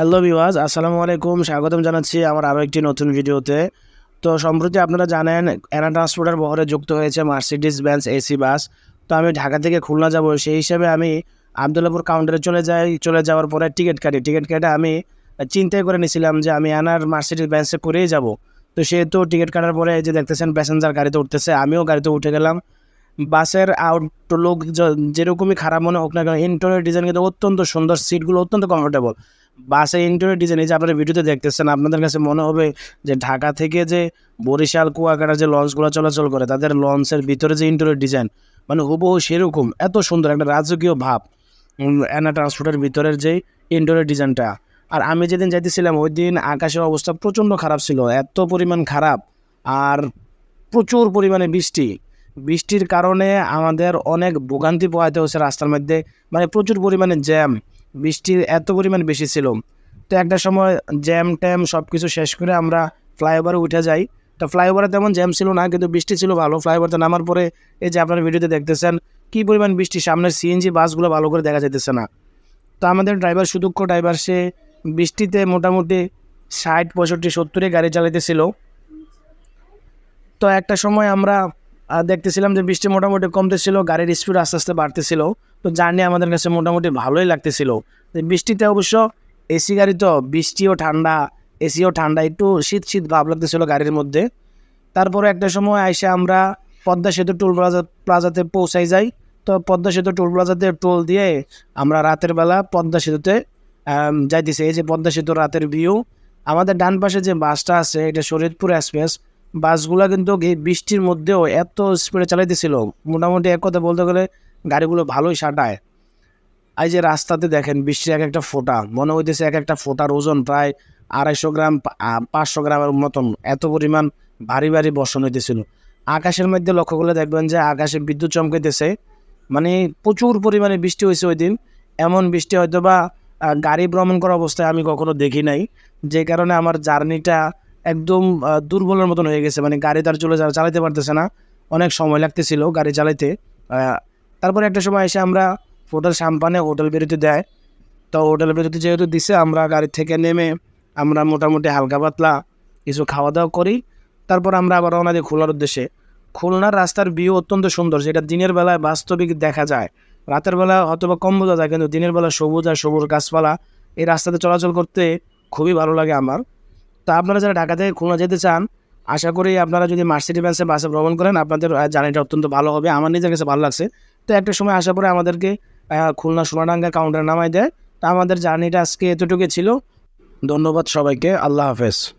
Hello বিওয়াজ আসসালামু আলাইকুম স্বাগতম জানাচ্ছি আমার আরও একটি নতুন ভিডিওতে। তো সম্প্রতি আপনারা জানেন অ্যানা ট্রান্সপোর্টার বহরে যুক্ত হয়েছে মার্সিডিস ব্যান্স এসি বাস তো আমি ঢাকা থেকে খুলনা যাব, সেই হিসাবে আমি আবদুল্লাপুর কাউন্টারে চলে যাই। চলে যাওয়ার পরে টিকিট কাটি। টিকিট কেটে আমি চিন্তাই করে নিয়েছিলাম যে আমি অ্যানার মার্সিডিস ব্যান্সে করেই যাব। তো সেহেতু টিকিট কাটার পরে যে দেখতেছেন প্যাসেঞ্জার গাড়িতে উঠতেছে। আমিও গাড়িতে উঠে গেলাম। বাসের আউট আউটলুক যেরকমই খারাপ মনে হোক না কেন ইন্টারিয়র ডিজাইন কিন্তু অত্যন্ত সুন্দর। সিটগুলো অত্যন্ত কমফোর্টেবল বাসের ইন্টারিয়র ডিজাইন এই যে আপনারা ভিডিওতে দেখতেছেন, আপনাদের কাছে মনে হবে যে ঢাকা থেকে যে বরিশাল, কুয়াকাটা যে লঞ্চগুলো চলাচল করে, তাদের লঞ্চের ভিতরে যে ইন্টারিয়র ডিজাইন মানে হুবহু সেরকম, এত সুন্দর, একটা রাজকীয় ভাব অ্যানা ট্রান্সপোর্টের ভিতরের যে ইন্টারিয়র ডিজাইনটা আর আমি যেদিন যাইতেছিলাম, ওই দিন আকাশের অবস্থা প্রচণ্ড খারাপ ছিল, এত পরিমাণ খারাপ, আর প্রচুর পরিমাণে বৃষ্টি। বৃষ্টির কারণে আমাদের অনেক ভোগান্তি পোহাইতে হচ্ছে রাস্তার মধ্যে মানে প্রচুর পরিমাণে জ্যাম বৃষ্টির এত পরিমাণ বেশি ছিল। তো একটা সময় জ্যাম ট্যাম সব কিছু শেষ করে আমরা ফ্লাইওভারে উঠে যাই। তো ফ্লাইওভারে তেমন জ্যাম ছিল না, কিন্তু বৃষ্টি ছিল ভালো। ফ্লাইওভারতে নামার পরে এই যে আপনারা ভিডিওতে দেখতেছেন, কী পরিমাণ বৃষ্টি, সামনের সিএনজি বাসগুলো ভালো করে দেখা যেতেছে না। তো আমাদের ড্রাইভার সুদক্ষ ড্রাইভার সে বৃষ্টিতে মোটামুটি ষাট, পঁয়ষট্টি, সত্তরে গাড়ি চালাইতেছিল। তো একটা সময় আমরা দেখতেছিলাম যে বৃষ্টি মোটামুটি কমতেছিল, গাড়ির স্পিড আস্তে আস্তে বাড়তেছিল। তো জার্নি আমাদের কাছে মোটামুটি ভালোই লাগতেছিল। বৃষ্টিতে অবশ্য এসি গাড়ি তো বৃষ্টিও ঠান্ডা, এসিও ঠান্ডা, একটু শীত শীত ভাব লাগতেছিল গাড়ির মধ্যে। তারপরে একটা সময় এসে আমরা পদ্মা সেতু টোল প্লাজা, প্লাজাতে পৌঁছাই যাই। তো পদ্মা সেতু টোল প্লাজাতে টোল দিয়ে আমরা রাতের বেলা পদ্মা সেতুতে যাইতেছি। এই যে পদ্মা সেতু রাতের ভিউ, আমাদের ডান পাশে যে বাসটা আছে, এটা শরীয়তপুর এক্সপ্রেস, বাসগুলো কিন্তু বৃষ্টির মধ্যেও এত স্পিডে চালাইতেছিল। মোটামুটি এক কথা বলতে গেলে গাড়িগুলো ভালোই সাটায়। এই যে রাস্তাতে দেখেন, বৃষ্টির এক একটা ফোঁটা, মনে হইতেছে এক একটা ফোঁটার ওজন প্রায় আড়াইশো গ্রাম পাঁচশো গ্রামের মতন, এত পরিমাণ ভারী ভারী বর্ষণ হইতেছিল। আকাশের মধ্যে লক্ষ্য করলে দেখবেন যে আকাশে বিদ্যুৎ চমকাইতেছে মানে প্রচুর পরিমাণে বৃষ্টি হয়েছে ওই দিন। এমন বৃষ্টি হয়তো বা গাড়ি ভ্রমণ করা অবস্থায় আমি কখনো দেখি নাই। যে কারণে আমার জার্নিটা একদম দুর্বলের মতন হয়ে গেছে। মানে গাড়ি তার চলে চালাতে পারতেছে না। অনেক সময় লাগতেছিল গাড়ি চালাইতে তারপরে একটা সময় এসে আমরা হোটেল সাম্পানে হোটেল বেরোতে দেয়। তো হোটেল বেরোতে যেহেতু দিছে, আমরা গাড়ি থেকে নেমে আমরা মোটামুটি হালকা পাতলা কিছু খাওয়া দাওয়া করি। তারপর আমরা আবার রওনা দিই খুলনার উদ্দেশ্যে। খুলনার রাস্তার ভিউ অত্যন্ত সুন্দর, যেটা দিনের বেলায় বাস্তবিক দেখা যায়। রাতের বেলা অথবা কম বোঝা যায়, কিন্তু দিনের বেলা সবুজ আর সবুজ গাছপালা এই রাস্তাতে চলাচল করতে খুবই ভালো লাগে আমার। তো আপনারা যারা ঢাকা থেকে খুলনা যেতে চান আশা করি আপনারা যদি মার্সিডি ব্যান্সে বাসে ভ্রমণ করেন, আপনাদের জার্নিটা অত্যন্ত ভালো হবে। আমার নিজের কাছে ভালো লাগছে। তো একটা সময় আসার পরে আমাদেরকে খুলনা সোনাডাঙ্গা কাউন্টার নামাই দেয়। তা আমাদের জার্নিটা আজকে এতটুকু ছিল। ধন্যবাদ সবাইকে। আল্লাহ হাফেজ।